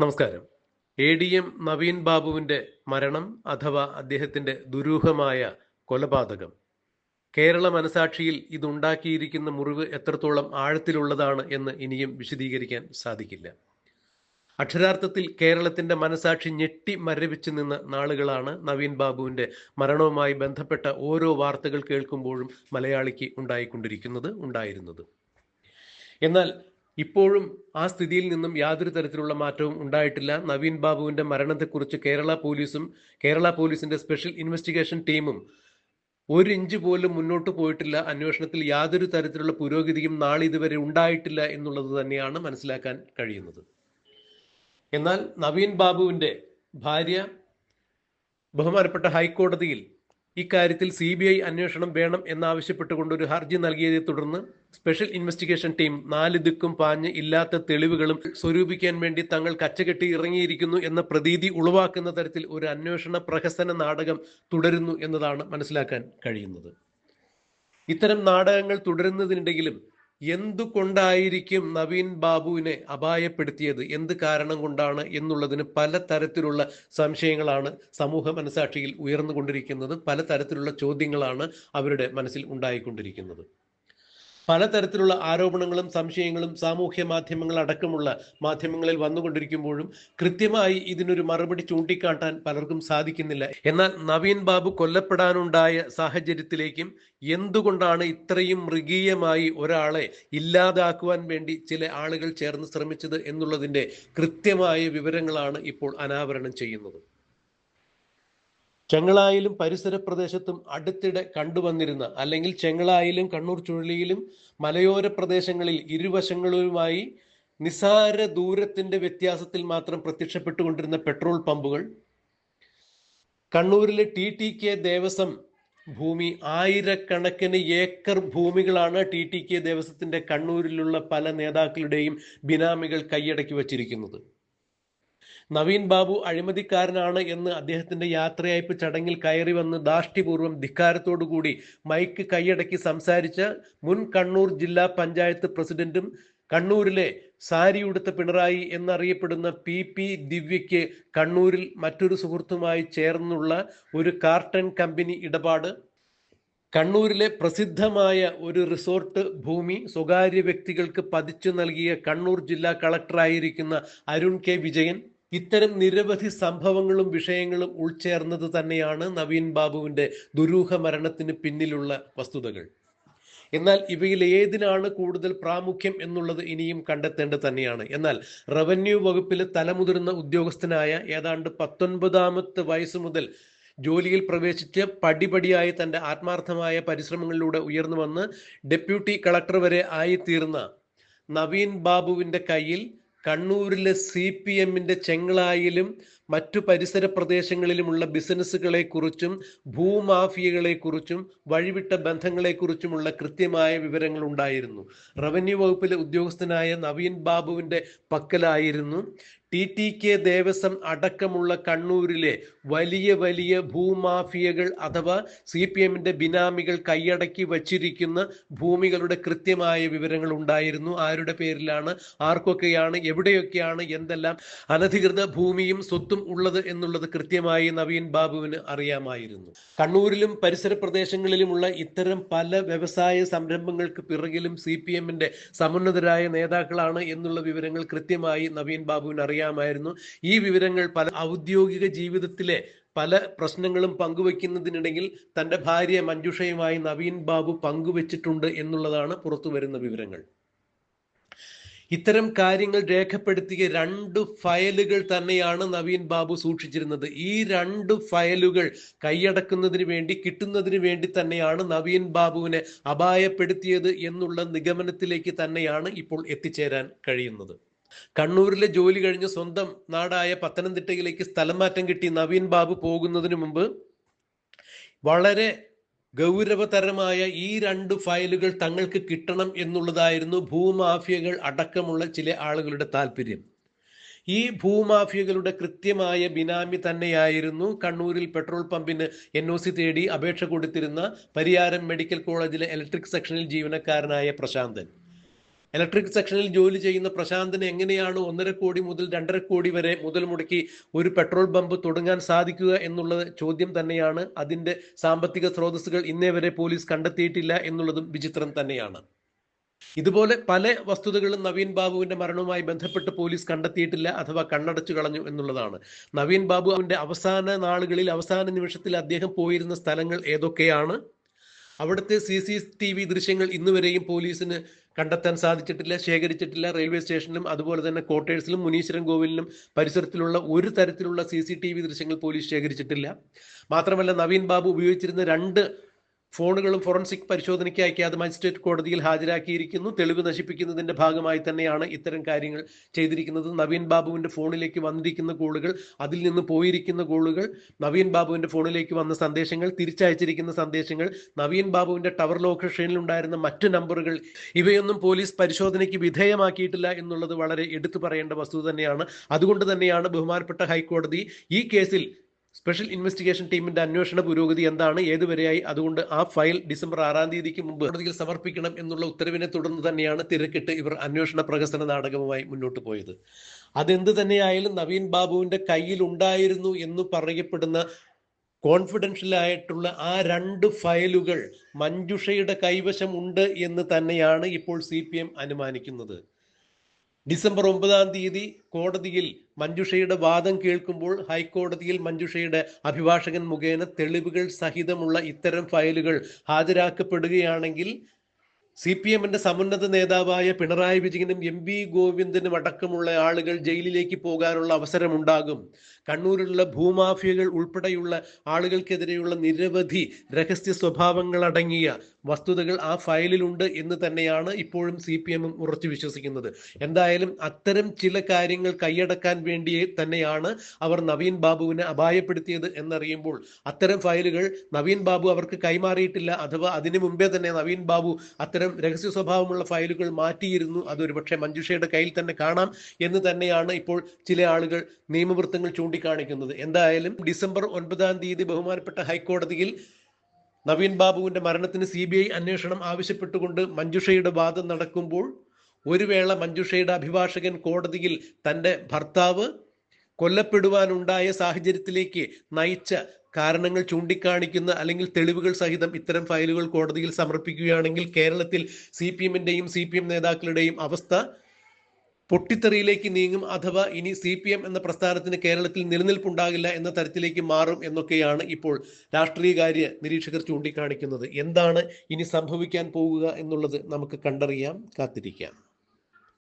നമസ്കാരം. A D M Naveen ബാബുവിന്റെ മരണം അഥവാ അദ്ദേഹത്തിന്റെ ദുരൂഹമായ കൊലപാതകം. കേരള മനസാക്ഷിയിൽ ഇതുണ്ടാക്കിയിരിക്കുന്ന മുറിവ് എത്രത്തോളം ആഴത്തിലുള്ളതാണ് എന്ന് ഇനിയും വിശദീകരിക്കാൻ സാധിക്കില്ല. അക്ഷരാർത്ഥത്തിൽ കേരളത്തിന്റെ മനസാക്ഷി ഞെട്ടി മരവിച്ചു നിന്ന നാളുകളാണ് നവീൻ ബാബുവിന്റെ മരണവുമായി ബന്ധപ്പെട്ട ഓരോ വാർത്തകൾ കേൾക്കുമ്പോഴും മലയാളിക്ക് ഉണ്ടായിക്കൊണ്ടിരിക്കുന്നത് ഉണ്ടായിരുന്നത്. എന്നാൽ ഇപ്പോഴും ആ സ്ഥിതിയിൽ നിന്നും യാതൊരു തരത്തിലുള്ള മാറ്റവും ഉണ്ടായിട്ടില്ല. നവീൻ ബാബുവിന്റെ മരണത്തെക്കുറിച്ച് കേരള പോലീസും കേരള പോലീസിന്റെ സ്പെഷ്യൽ ഇൻവെസ്റ്റിഗേഷൻ ടീമും ഒരു ഇഞ്ച് പോലും മുന്നോട്ട് പോയിട്ടില്ല. അന്വേഷണത്തിൽ യാതൊരു തരത്തിലുള്ള പുരോഗതിയും നാളെ ഇതുവരെ ഉണ്ടായിട്ടില്ല എന്നുള്ളത് തന്നെയാണ് മനസ്സിലാക്കാൻ കഴിയുന്നത്. എന്നാൽ നവീൻ ബാബുവിന്റെ ഭാര്യ ബഹുമാനപ്പെട്ട ഹൈക്കോടതിയിൽ ഇക്കാര്യത്തിൽ സി ബി ഐ അന്വേഷണം വേണം എന്നാവശ്യപ്പെട്ടുകൊണ്ട് ഒരു ഹർജി നൽകിയതിനെ തുടർന്ന് സ്പെഷ്യൽ ഇൻവെസ്റ്റിഗേഷൻ ടീം നാല് ദിക്കും പാഞ്ഞ് ഇല്ലാത്ത തെളിവുകളും സ്വരൂപിക്കാൻ വേണ്ടി തങ്ങൾ കച്ചകെട്ടി ഇറങ്ങിയിരിക്കുന്നു എന്ന പ്രതീതി ഉളവാക്കുന്ന തരത്തിൽ ഒരു അന്വേഷണ പ്രഹസന നാടകം തുടരുന്നു എന്നതാണ് മനസ്സിലാക്കാൻ കഴിയുന്നത്. ഇത്തരം നാടകങ്ങൾ തുടരുന്നതിനിടയിലും എന്തുകൊണ്ടായിരിക്കും നവീൻ ബാബുവിനെ അപായപ്പെടുത്തിയത്? എന്ത് കാരണം കൊണ്ടാണ് എന്നുള്ളതിന് പല തരത്തിലുള്ള സംശയങ്ങളാണ് സമൂഹ മനസാക്ഷിയിൽ ഉയർന്നുകൊണ്ടിരിക്കുന്നത്. പല തരത്തിലുള്ള ചോദ്യങ്ങളാണ് അവരുടെ മനസ്സിൽ ഉണ്ടായിക്കൊണ്ടിരിക്കുന്നത്. പലതരത്തിലുള്ള ആരോപണങ്ങളും സംശയങ്ങളും സാമൂഹ്യ മാധ്യമങ്ങൾ അടക്കമുള്ള മാധ്യമങ്ങളിൽ വന്നുകൊണ്ടിരിക്കുമ്പോഴും കൃത്യമായി ഇതിനൊരു മറുപടി ചൂണ്ടിക്കാട്ടാൻ പലർക്കും സാധിക്കുന്നില്ല. എന്നാൽ നവീൻ ബാബു കൊല്ലപ്പെടാനുണ്ടായ സാഹചര്യത്തിലേക്കും എന്തുകൊണ്ടാണ് ഇത്രയും മൃഗീയമായി ഒരാളെ ഇല്ലാതാക്കുവാൻ വേണ്ടി ചില ആളുകൾ ചേർന്ന് ശ്രമിച്ചത് എന്നുള്ളതിന്റെ കൃത്യമായ വിവരങ്ങളാണ് ഇപ്പോൾ അനാവരണം ചെയ്യുന്നത്. ചെങ്ങളായിലും പരിസര പ്രദേശത്തും അടുത്തിടെ കണ്ടുവന്നിരുന്ന അല്ലെങ്കിൽ ചെങ്ങളായിലും കണ്ണൂർ ചുഴലിയിലും മലയോര പ്രദേശങ്ങളിൽ ഇരുവശങ്ങളിലുമായി നിസാര ദൂരത്തിന്റെ വ്യത്യാസത്തിൽ മാത്രം പ്രത്യക്ഷപ്പെട്ടുകൊണ്ടിരുന്ന പെട്രോൾ പമ്പുകൾ കണ്ണൂരിലെ ടി ടി കെ ദേവസ്വം ഭൂമി ആയിരക്കണക്കിന് ഏക്കർ ഭൂമികളാണ് ടി ടി കെ ദേവസ്വത്തിന്റെ കണ്ണൂരിലുള്ള പല നേതാക്കളുടെയും ബിനാമികൾ കൈയടക്കി വച്ചിരിക്കുന്നത്. നവീൻ ബാബു അഴിമതിക്കാരനാണ് എന്ന് അദ്ദേഹത്തിന്റെ യാത്രയയപ്പ് ചടങ്ങിൽ കയറി വന്ന് ദാഷ്ട്യപൂർവം ധിക്കാരത്തോടുകൂടി മൈക്ക് കൈയടക്കി സംസാരിച്ച മുൻ കണ്ണൂർ ജില്ലാ പഞ്ചായത്ത് പ്രസിഡന്റും കണ്ണൂരിലെ സാരിയുടുത്ത പിണറായി എന്നറിയപ്പെടുന്ന പി പി ദിവ്യയ്ക്ക് കണ്ണൂരിൽ മറ്റൊരു സുഹൃത്തുമായി ചേർന്നുള്ള ഒരു കാർട്ടൺ കമ്പനി ഇടപാട് കണ്ണൂരിലെ പ്രസിദ്ധമായ ഒരു റിസോർട്ട് ഭൂമി സ്വകാര്യ വ്യക്തികൾക്ക് പതിച്ചു നൽകിയ കണ്ണൂർ ജില്ലാ കളക്ടറായിരിക്കുന്ന അരുൺ കെ വിജയൻ ഇത്തരം നിരവധി സംഭവങ്ങളും വിഷയങ്ങളും ഉൾച്ചേർന്നത് തന്നെയാണ് നവീൻ ബാബുവിന്റെ ദുരൂഹ മരണത്തിന് പിന്നിലുള്ള വസ്തുതകൾ. എന്നാൽ ഇവയിൽ ഏതിനാണ് കൂടുതൽ പ്രാമുഖ്യം എന്നുള്ളത് ഇനിയും കണ്ടെത്തേണ്ടത് തന്നെയാണ്. എന്നാൽ റവന്യൂ വകുപ്പിലെ തലമുതിർന്ന ഉദ്യോഗസ്ഥനായ ഏതാണ്ട് പത്തൊൻപതാമത്തെ വയസ്സ് മുതൽ ജോലിയിൽ പ്രവേശിച്ച് പടിപടിയായി തന്റെ ആത്മാർത്ഥമായ പരിശ്രമങ്ങളിലൂടെ ഉയർന്നു വന്ന് ഡെപ്യൂട്ടി കളക്ടർ വരെ ആയിത്തീർന്ന നവീൻ ബാബുവിന്റെ കയ്യിൽ കണ്ണൂരിലെ സി പി എമ്മിന്റെ ചെങ്ങളായിലും മറ്റു പരിസര പ്രദേശങ്ങളിലുമുള്ള ബിസിനസ്സുകളെ കുറിച്ചും ഭൂമാഫിയകളെ കുറിച്ചും വഴിവിട്ട ബന്ധങ്ങളെ കുറിച്ചുമുള്ള കൃത്യമായ വിവരങ്ങൾ ഉണ്ടായിരുന്നു റവന്യൂ വകുപ്പിലെ ഉദ്യോഗസ്ഥനായ നവീൻ ബാബുവിന്റെ പക്കലായിരുന്നു. ടി ടി കെ ദേവസ്വം അടക്കമുള്ള കണ്ണൂരിലെ വലിയ വലിയ ഭൂമാഫിയകൾ അഥവാ സി പി എമ്മിന്റെ ബിനാമികൾ കൈയടക്കി വച്ചിരിക്കുന്ന ഭൂമികളുടെ കൃത്യമായ വിവരങ്ങൾ ഉണ്ടായിരുന്നു ആരുടെ പേരിലാണ് ആർക്കൊക്കെയാണ് എവിടെയൊക്കെയാണ് എന്തെല്ലാം അനധികൃത ഭൂമിയും സ്വത്തും ഉള്ളത് എന്നുള്ളത് കൃത്യമായി നവീൻ ബാബുവിന് അറിയാമായിരുന്നു. കണ്ണൂരിലും പരിസര പ്രദേശങ്ങളിലുമുള്ള ഇത്തരം പല വ്യവസായ സംരംഭങ്ങൾക്ക് പിറകിലും സി പി എമ്മിന്റെ സമുന്നതരായ നേതാക്കളാണ് എന്നുള്ള വിവരങ്ങൾ കൃത്യമായി നവീൻ ബാബുവിന് അറിയാമായിരുന്നു. ഈ വിവരങ്ങൾ പല ഔദ്യോഗിക ജീവിതത്തിലെ പല പ്രശ്നങ്ങളും പങ്കുവെക്കുന്നതിനിടയിൽ തന്റെ ഭാര്യ മഞ്ജുഷയുമായി നവീൻ ബാബു പങ്കുവെച്ചിട്ടുണ്ട് എന്നുള്ളതാണ് പുറത്തുവരുന്ന വിവരങ്ങൾ. ഇത്തരം കാര്യങ്ങൾ രേഖപ്പെടുത്തിയ രണ്ട് ഫയലുകൾ തന്നെയാണ് നവീൻ ബാബു സൂക്ഷിച്ചിരുന്നത്. ഈ രണ്ട് ഫയലുകൾ കൈയടക്കുന്നതിന് വേണ്ടി കിട്ടുന്നതിന് വേണ്ടി തന്നെയാണ് നവീൻ ബാബുവിനെ അപായപ്പെടുത്തിയത് എന്നുള്ള നിഗമനത്തിലേക്ക് തന്നെയാണ് ഇപ്പോൾ എത്തിച്ചേരാൻ കഴിയുന്നത്. കണ്ണൂരിലെ ജോലി കഴിഞ്ഞ് സ്വന്തം നാടായ പത്തനംതിട്ടയിലേക്ക് സ്ഥലം മാറ്റം കിട്ടി നവീൻ ബാബു പോകുന്നതിന് മുമ്പ് വളരെ ഗൗരവതരമായ ഈ രണ്ട് ഫയലുകൾ തങ്ങൾക്ക് കിട്ടണം എന്നുള്ളതായിരുന്നു ഭൂമാഫിയകൾ അടക്കമുള്ള ചില ആളുകളുടെ താല്പര്യം ഈ ഭൂമാഫിയകളുടെ കൃത്യമായ ബിനാമി തന്നെയായിരുന്നു കണ്ണൂരിൽ പെട്രോൾ പമ്പിന് എൻ ഒ സി തേടി അപേക്ഷ കൊടുത്തിരുന്ന പരിയാരം മെഡിക്കൽ കോളേജിലെ ഇലക്ട്രിക് സെക്ഷനിൽ ജീവനക്കാരനായ പ്രശാന്തൻ. ഇലക്ട്രിക് സെക്ഷനിൽ ജോലി ചെയ്യുന്ന പ്രശാന്തിന് എങ്ങനെയാണ് ഒന്നര കോടി മുതൽ രണ്ടര കോടി വരെ മുതൽ മുടക്കി ഒരു പെട്രോൾ പമ്പ് തുടങ്ങാൻ സാധിക്കുക എന്നുള്ളത് ചോദ്യം തന്നെയാണ്. അതിന്റെ സാമ്പത്തിക സ്രോതസ്സുകൾ ഇന്നേ വരെ പോലീസ് കണ്ടെത്തിയിട്ടില്ല എന്നുള്ളതും വിചിത്രം തന്നെയാണ്. ഇതുപോലെ പല വസ്തുതകളും നവീൻ ബാബുവിന്റെ മരണവുമായി ബന്ധപ്പെട്ട് പോലീസ് കണ്ടെത്തിയിട്ടില്ല അഥവാ കണ്ണടച്ചു കളഞ്ഞു എന്നുള്ളതാണ്. നവീൻ ബാബു അവന്റെ അവസാന നാളുകളിൽ അവസാന നിമിഷത്തിൽ അദ്ദേഹം പോയിരുന്ന സ്ഥലങ്ങൾ ഏതൊക്കെയാണ്? അവിടുത്തെ സി സി ടി വി ദൃശ്യങ്ങൾ ഇന്നുവരെയും പോലീസിന് കണ്ടെത്താൻ സാധിച്ചിട്ടില്ല ശേഖരിച്ചിട്ടില്ല. റെയിൽവേ സ്റ്റേഷനിലും അതുപോലെ തന്നെ ക്വാർട്ടേഴ്സിലും മുനീശ്വരൻ കോവിലിനും പരിസരത്തിലുള്ള ഒരു തരത്തിലുള്ള സി സി ടി വി ദൃശ്യങ്ങൾ പോലീസ് ശേഖരിച്ചിട്ടില്ല. മാത്രമല്ല നവീൻ ബാബു ഉപയോഗിച്ചിരുന്ന രണ്ട് ഫോണുകളും ഫോറൻസിക് പരിശോധനയ്ക്ക് അയക്കാതെ മജിസ്ട്രേറ്റ് കോടതിയിൽ ഹാജരാക്കിയിരിക്കുന്നു. തെളിവ് നശിപ്പിക്കുന്നതിന്റെ ഭാഗമായി തന്നെയാണ് ഇത്തരം കാര്യങ്ങൾ ചെയ്തിരിക്കുന്നത്. നവീൻ ബാബുവിന്റെ ഫോണിലേക്ക് വന്നിരിക്കുന്ന കോളുകൾ അതിൽ നിന്ന് പോയിരിക്കുന്ന കോളുകൾ നവീൻ ബാബുവിന്റെ ഫോണിലേക്ക് വന്ന സന്ദേശങ്ങൾ തിരിച്ചയച്ചിരിക്കുന്ന സന്ദേശങ്ങൾ നവീൻ ബാബുവിന്റെ ടവർ ലൊക്കേഷനിൽ ഉണ്ടായിരുന്ന മറ്റു നമ്പറുകൾ ഇവയൊന്നും പോലീസ് പരിശോധനയ്ക്ക് വിധേയമാക്കിയിട്ടില്ല എന്നുള്ളത് വളരെ എടുത്തു പറയേണ്ട വസ്തുത തന്നെയാണ്. അതുകൊണ്ട് തന്നെയാണ് ബഹുമാനപ്പെട്ട ഹൈക്കോടതി ഈ കേസിൽ സ്പെഷ്യൽ ഇൻവെസ്റ്റിഗേഷൻ ടീമിന്റെ അന്വേഷണ പുരോഗതി എന്താണ്? ഏതുവരെയായി? അതുകൊണ്ട് ആ ഫയൽ ഡിസംബർ ആറാം തീയതിക്ക് മുമ്പ് കോടതിയിൽ സമർപ്പിക്കണം എന്നുള്ള ഉത്തരവിനെ തുടർന്ന് തന്നെയാണ് തിരക്കിട്ട് ഇവർ അന്വേഷണ പ്രകസന നാടകവുമായി മുന്നോട്ട് പോയത്. അതെന്ത് തന്നെയായാലും നവീൻ ബാബുവിന്റെ കയ്യിൽ ഉണ്ടായിരുന്നു എന്ന് പറയപ്പെടുന്ന കോൺഫിഡൻഷ്യൽ ആയിട്ടുള്ള ആ രണ്ട് ഫയലുകൾ മഞ്ജുഷയുടെ കൈവശം ഉണ്ട് എന്ന് തന്നെയാണ് ഇപ്പോൾ സി അനുമാനിക്കുന്നത്. ഡിസംബർ ഒമ്പതാം തീയതി കോടതിയിൽ മഞ്ജുഷയുടെ വാദം കേൾക്കുമ്പോൾ ഹൈക്കോടതിയിൽ മഞ്ജുഷയുടെ അഭിഭാഷകൻ മുഖേന തെളിവുകൾ സഹിതമുള്ള ഇത്തരം ഫയലുകൾ ഹാജരാക്കപ്പെടുകയാണെങ്കിൽ സി പി എമ്മിന്റെ സമുന്നത നേതാവായ പിണറായി വിജയനും എം വി ഗോവിന്ദനും അടക്കമുള്ള ആളുകൾ ജയിലിലേക്ക് പോകാനുള്ള അവസരമുണ്ടാകും. കണ്ണൂരിലുള്ള ഭൂമാഫിയകൾ ഉൾപ്പെടെയുള്ള ആളുകൾക്കെതിരെയുള്ള നിരവധി രഹസ്യ സ്വഭാവങ്ങൾ അടങ്ങിയ വസ്തുതകൾ ആ ഫയലിലുണ്ട് എന്ന് തന്നെയാണ് ഇപ്പോഴും സി പി എമ്മും ഉറച്ചു വിശ്വസിക്കുന്നത്. എന്തായാലും അത്തരം ചില കാര്യങ്ങൾ കൈയടക്കാൻ വേണ്ടി തന്നെയാണ് അവർ നവീൻ ബാബുവിനെ അപായപ്പെടുത്തിയത് എന്നറിയുമ്പോൾ അത്തരം ഫയലുകൾ നവീൻ ബാബു അവർക്ക് കൈമാറിയിട്ടില്ല. അഥവാ അതിനു മുമ്പേ തന്നെ നവീൻ ബാബു അത്തരം രഹസ്യ സ്വഭാവമുള്ള ഫയലുകൾ മാറ്റിയിരുന്നു. അതൊരു പക്ഷേ മഞ്ജുഷയുടെ കയ്യിൽ തന്നെ കാണാം എന്ന് തന്നെയാണ് ഇപ്പോൾ ചില ആളുകൾ നിയമവൃത്തങ്ങൾ ചൂണ്ടിക്കാണിക്കുന്നത്. എന്തായാലും ഡിസംബർ ഒൻപതാം തീയതി ബഹുമാനപ്പെട്ട ഹൈക്കോടതിയിൽ നവീൻ ബാബുവിന്റെ മരണത്തിന് സി ബി ഐ അന്വേഷണം ആവശ്യപ്പെട്ടുകൊണ്ട് മഞ്ജുഷയുടെ വാദം നടക്കുമ്പോൾ ഒരു വേള മഞ്ജുഷയുടെ അഭിഭാഷകൻ കോടതിയിൽ തന്റെ ഭർത്താവ് കൊല്ലപ്പെടുവാനുണ്ടായ സാഹചര്യത്തിലേക്ക് നയിച്ച കാരണങ്ങൾ ചൂണ്ടിക്കാണിക്കുന്ന അല്ലെങ്കിൽ തെളിവുകൾ സഹിതം ഇത്തരം ഫയലുകൾ കോടതിയിൽ സമർപ്പിക്കുകയാണെങ്കിൽ കേരളത്തിൽ സി പി എമ്മിന്റെയും സി പി എം നേതാക്കളുടെയും അവസ്ഥ പൊട്ടിത്തെറിയിലേക്ക് നീങ്ങും അഥവാ ഇനി സി പി എം എന്ന പ്രസ്ഥാനത്തിന് കേരളത്തിൽ നിലനിൽപ്പുണ്ടാകില്ല എന്ന തരത്തിലേക്ക് മാറും എന്നൊക്കെയാണ് ഇപ്പോൾ രാഷ്ട്രീയകാര്യ നിരീക്ഷകർ ചൂണ്ടിക്കാണിക്കുന്നത്. എന്താണ് ഇനി സംഭവിക്കാൻ പോകുക എന്നുള്ളത് നമുക്ക് കണ്ടറിയാം കാത്തിരിക്കാം.